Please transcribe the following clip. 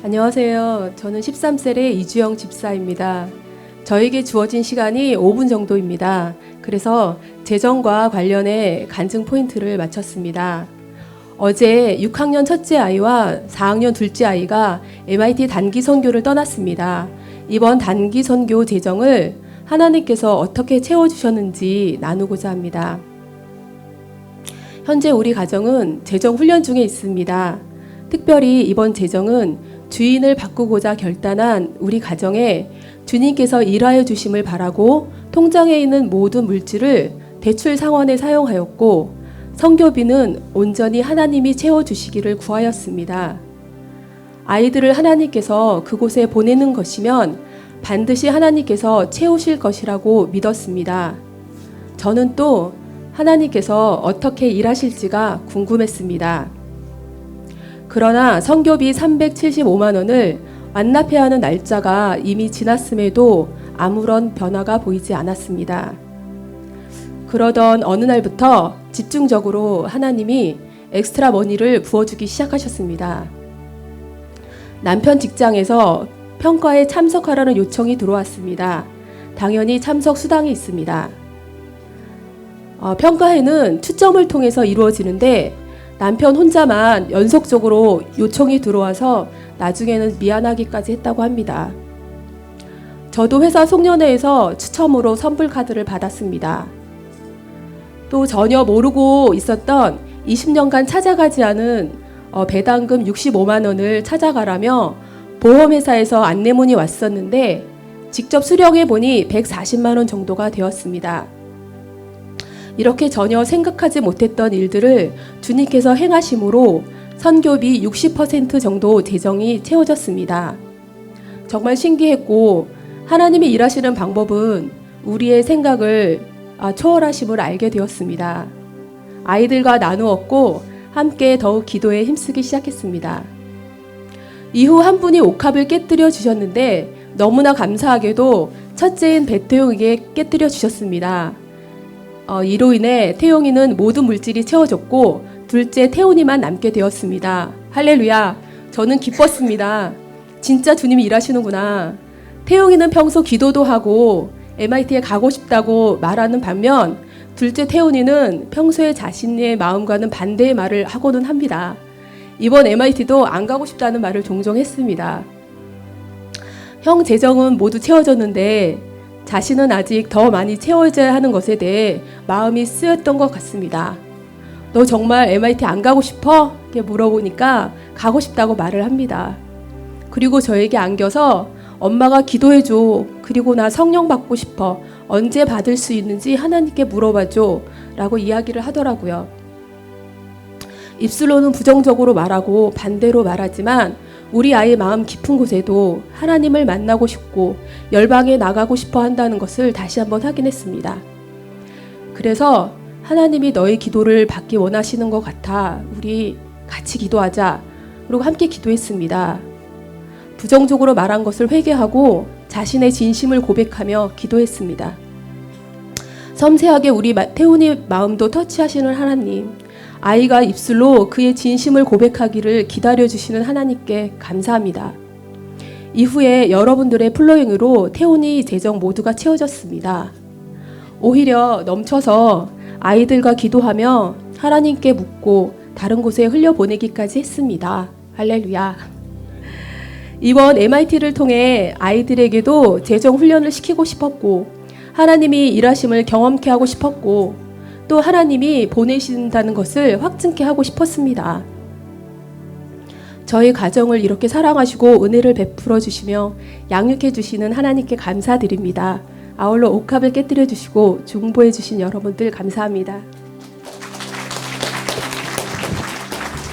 안녕하세요. 저는 13셀의 이주영 집사입니다. 저에게 주어진 시간이 5분 정도입니다. 그래서 재정과 관련해 간증 포인트를 마쳤습니다. 어제 6학년 첫째 아이와 4학년 둘째 아이가 MIT 단기 선교를 떠났습니다. 이번 단기 선교 재정을 하나님께서 어떻게 채워주셨는지 나누고자 합니다. 현재 우리 가정은 재정 훈련 중에 있습니다. 특별히 이번 재정은 주인을 바꾸고자 결단한 우리 가정에 주님께서 일하여 주심을 바라고 통장에 있는 모든 물질을 대출 상환에 사용하였고 성교비는 온전히 하나님이 채워 주시기를 구하였습니다. 아이들을 하나님께서 그곳에 보내는 것이면 반드시 하나님께서 채우실 것이라고 믿었습니다. 저는 또 하나님께서 어떻게 일하실지가 궁금했습니다. 그러나 성교비 375만 원을 완납해야 하는 날짜가 이미 지났음에도 아무런 변화가 보이지 않았습니다. 그러던 어느 날부터 집중적으로 하나님이 엑스트라 머니를 부어주기 시작하셨습니다. 남편 직장에서 평가에 참석하라는 요청이 들어왔습니다. 당연히 참석 수당이 있습니다. 어, 평가회는 추첨을 통해서 이루어지는데 남편 혼자만 연속적으로 요청이 들어와서 나중에는 미안하기까지 했다고 합니다. 저도 회사 송년회에서 추첨으로 선불 카드를 받았습니다. 또 전혀 모르고 있었던 20년간 찾아가지 않은 어, 배당금 65만 원을 찾아가라며 보험회사에서 안내문이 왔었는데 직접 수령해 보니 140만 원 정도가 되었습니다. 이렇게 전혀 생각하지 못했던 일들을 주님께서 행하심으로 선교비 60% 정도 재정이 채워졌습니다. 정말 신기했고 하나님이 일하시는 방법은 우리의 생각을 아, 초월하심을 알게 되었습니다. 아이들과 나누었고 함께 더욱 기도에 힘쓰기 시작했습니다. 이후 한 분이 옥합을 깨뜨려 주셨는데 너무나 감사하게도 첫째인 배태용에게 깨뜨려 주셨습니다. 어, 이로 인해 태용이는 모든 물질이 채워졌고 둘째 태훈이만 남게 되었습니다. 할렐루야. 저는 기뻤습니다. 진짜 주님이 일하시는구나. 태용이는 평소 기도도 하고 MIT에 가고 싶다고 말하는 반면 둘째 태훈이는 평소에 자신의 마음과는 반대의 말을 하고는 합니다. 이번 MIT도 안 가고 싶다는 말을 종종 했습니다. 형 재정은 모두 채워졌는데 자신은 아직 더 많이 채워져야 하는 것에 대해 마음이 쓰였던 것 같습니다. 너 정말 MIT 안 가고 싶어? 이렇게 물어보니까 가고 싶다고 말을 합니다. 그리고 저에게 안겨서 엄마가 기도해줘. 그리고 나 성령 받고 싶어. 언제 받을 수 있는지 하나님께 물어봐줘. 라고 이야기를 하더라고요. 입술로는 부정적으로 말하고 반대로 말하지만 우리 아이의 마음 깊은 곳에도 하나님을 만나고 싶고 열방에 나가고 싶어 한다는 것을 다시 한번 확인했습니다. 그래서 하나님이 너의 기도를 받기 원하시는 것 같아 우리 같이 기도하자. 그리고 함께 기도했습니다. 부정적으로 말한 것을 회개하고 자신의 진심을 고백하며 기도했습니다. 섬세하게 우리 태훈이 마음도 터치하시는 하나님. 아이가 입술로 그의 진심을 고백하기를 기다려주시는 하나님께 감사합니다. 이후에 여러분들의 플로잉으로 태훈이 재정 모두가 채워졌습니다. 오히려 넘쳐서 아이들과 기도하며 하나님께 묻고 다른 곳에 흘려보내기까지 했습니다. 할렐루야. 이번 MIT를 통해 아이들에게도 재정 훈련을 시키고 싶었고 하나님이 일하심을 경험케 하고 싶었고 또 하나님이 보내신다는 것을 확증케 하고 싶었습니다. 저희 가정을 이렇게 사랑하시고 은혜를 베풀어 주시며 양육해 주시는 하나님께 감사드립니다. 아울러 옥합을 깨뜨려 주시고 중보해 주신 여러분들 감사합니다.